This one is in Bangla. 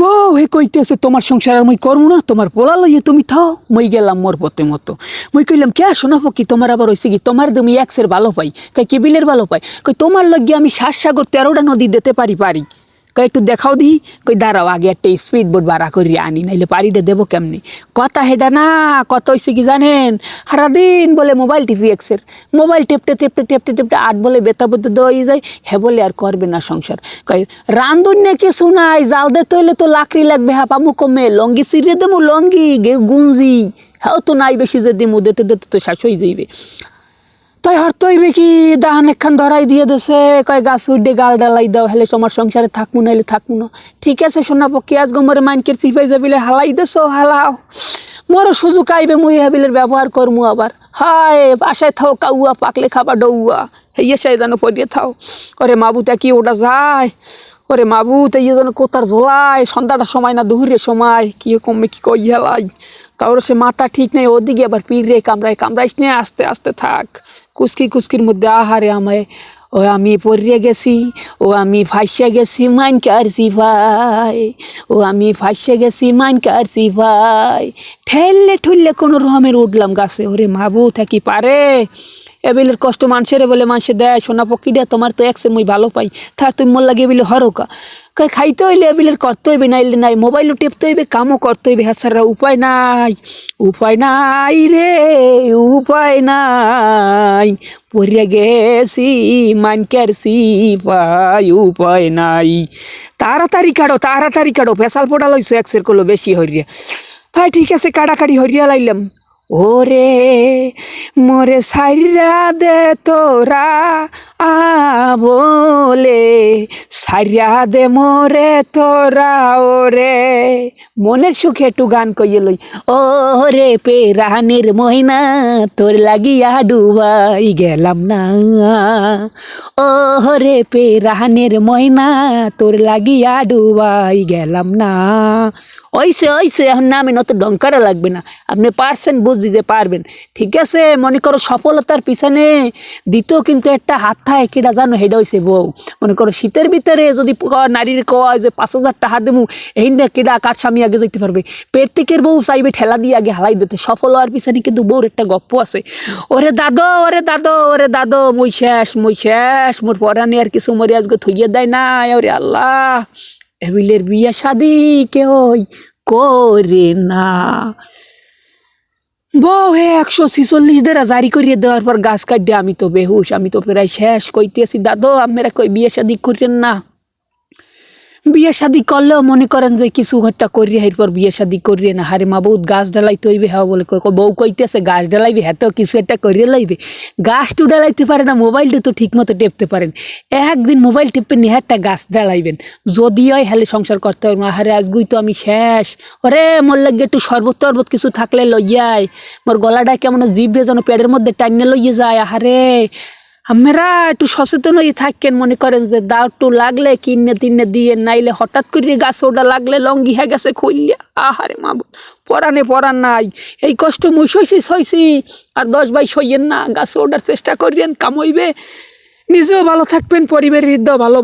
বউ, হে কইতেছে, তোমার সংসার আর মই করব না, তোমার পোলা লইয়ে তুমি থাও। মই গেলাম মোর পথে মতো। মই কইলাম, কে শোনাবো কি তোমার আবার হয়েছে কি? তোমার তুমি একসের ভালো পাই কই কেবিলের ভালো পাই। কই তোমার লাগিয়ে আমি সাত সাগর তেরোটা নদী দিতে পারি পারি। কই একটু দেখাও দি কই দাঁড়াও, আগে একটা স্পিড বোর্ড ভাড়া করি আনি, নাইলে পারিটা দেবো কেমনি? কথা হেডা না কত হয়েছে কি জানেন? সারাদিন বলে মোবাইল টিভি এক্সের, মোবাইল টেপতে টেপতে টেপতে টেপতে আট বলে বেতা বেতা দেওয়া যায়, হে বলে আর করবে না সংসার। কই রান্ধুন না কিছু নাই, জাল দে তৈলে তো লাকড়ি লাগবে হ্যাঁ পামু কমে, লঙ্গি সিরে দেবো, লঙ্গি, গে গুঞ্জি হ্যাঁ তো নাই বেশি যে দিমু দেতে দিতে তো শেষ হয়ে যাইবে তাই হর তৈবে কি দাহান একখান ধরাই দিয়ে দেছে, কয় গাছ উড্ডে গাল ডালাই দাও, হেলে তোমার সংসারে থাকব নাইলে থাকব না। ঠিক আছে শোনা পক্ষে আজ গোমরে মাইনকের চিপাই যাবিলে হালাই দেছো, হালাও। মোরও সুযোগ আইবে, মুই হাবিলের ব্যবহার করমু আবার। হায় আশায় থাও, কাউয়া, পাকলে খাবা ডৌয়া। হেয়ে সাই যেন পড়িয়ে থাও। ওরে মাবুতা কি ওটা যায়। ওরে মাবু তো ইয়ে যেন কোথার ঝোলায়। সন্ধ্যাটার সময় না, দুহুরের সময়। কি কমে কি কই হেলাই। তাও সে মাথা ঠিক নেই, ওদিকে আবার রে কামড়ায়, কামড়াইস নিয়ে আস্তে আস্তে থাক। কুচকি কুচকির মধ্যে আহারে আমায়, ও আমি পড়িয়ে গেছি, ও আমি ফাইসে গেছি, মাইন কারছি ভাই, ও আমি ফাইসে গেছি, মাইন কারছি ভাই। ঠেললে ঠুললে কোনো রকমের উঠলাম গাছে, ওরে মাবু থাকি পারে? এবিলের কষ্ট মানুষের বলে মানুষে দেয়, সোনা পক্ষীটা তোমার তো একসে মুই ভালো পাই, তার তুমি মোর লাগে এবিলে হরকা। খাইতে হইলে এবিলের করতে হইবে, নাইলে নাই। মোবাইলও টেপতে হইবে, কামও করতে হইবে হ্যাঁ স্যাররা উপায় নাই। উপায় নাই রে, উপায় নাই। পড়িয়া গেছি মানকের পাই উপায় নাই। তাড়াতাড়ি কাটো তাড়াতাড়ি কাটো পেশাল পোড়া লইছো একসের করল বেশি হরিয়া তাই ঠিক আছে কাটাকাটি হরিয়া লাইলাম। ওরে, মোরে সাইরা দে তোরা বলে, সাইরা দে মোরে তোরা ওরে। মনের সুখে একটু গান কইয়ে লই। ও রে পেরানির মহিনা, তোর লাগিয়া ডুবাই গেলাম না। ও রে পেরানির মহিনা, তোর লাগিয়া ডুবাই গেলাম না। ওইসে ওইসে, এখন না, আমি নত ডঙ্কারা লাগবে না। আপনি পারছেন, বুঝ দিতে পারবেন। ঠিক আছে, মনে করো সফলতার পিছনে দ্বিতীয় কিন্তু একটা হাত থাকে কেটা জানো হেডা হইছে বউ মনে করো, শীতের ভিতরে যদি নারীর কয় যে পাঁচ হাজার টাকা দেবো এই না কেডা কার স্বামী আগে যেতে পারবে? প্রত্যেকের বউ চাইবে ঠেলা দিয়ে আগে হালাই দিতে। সফল হওয়ার পিছনে কিন্তু বউর একটা গপ্প আছে। ওরে দাদো ওরে দাদো ওরে দাদো, মই শেষ মই শেষ মোর পরানি আর কিছু মরে আজকে থইয়ে দেয় না ওরে আল্লাহ। এবিলের বিয়া শাদি কেউ করে না। বউ, হে, একশো ছিচল্লিশ দেরা জারি করিয়ে দেওয়ার পর গাছ কাটিয়ে আমি তো বেহুশ, আমি তো প্রায় শেষ কইতেছি। দাদু আমরা কই বিয়ে শাদি করেন না? বিয়ে শাদি করলেও মনে করেন যে কিছু ঘরটা করিয়ে এরপর বিয়ে শাদি করিয়ে না, হারে মা বহুত গাছ ডালাইতে হইবে হ্যাঁ বলে বউ কইতেছে গাছ ডালাইবে হ্যাঁ তো কিছু একটা করিয়ে লাইবে। গাছ টু ডালাইতে পারে না, মোবাইলটা তো ঠিক মতো টেপতে পারেন। একদিন মোবাইল টেপে নিয়ে একটা গাছ ডালাইবেন যদি হয় হেলে সংসার করতে পারব হারে আজগুই তো আমি শেষ। ওরে মোর লাগে একটু শরবত টরবত কিছু থাকলে লইয়াই। মোর গলাটা কেমন জিভে যেন পেটের মধ্যে টাইনে লইয়ে যায়, আহারে। আমরা একটু সচেতন হয়ে থাকেন, মনে করেন যে দাও একটু লাগলে কিনে তিনে দিয়ে নাইলে হঠাৎ করে গাছ ওটা লাগলে লঙ্গি হয়ে গেছে খুললে আহারে মা পরানে পরান নাই। এই কষ্ট মুই সইছি সইছি, আর দশ বাই সইয়েন না। গাছে ওঠার চেষ্টা করিয়েন, কামইবে। নিজেও ভালো থাকবেন, পরিবারের ভালো ভালো।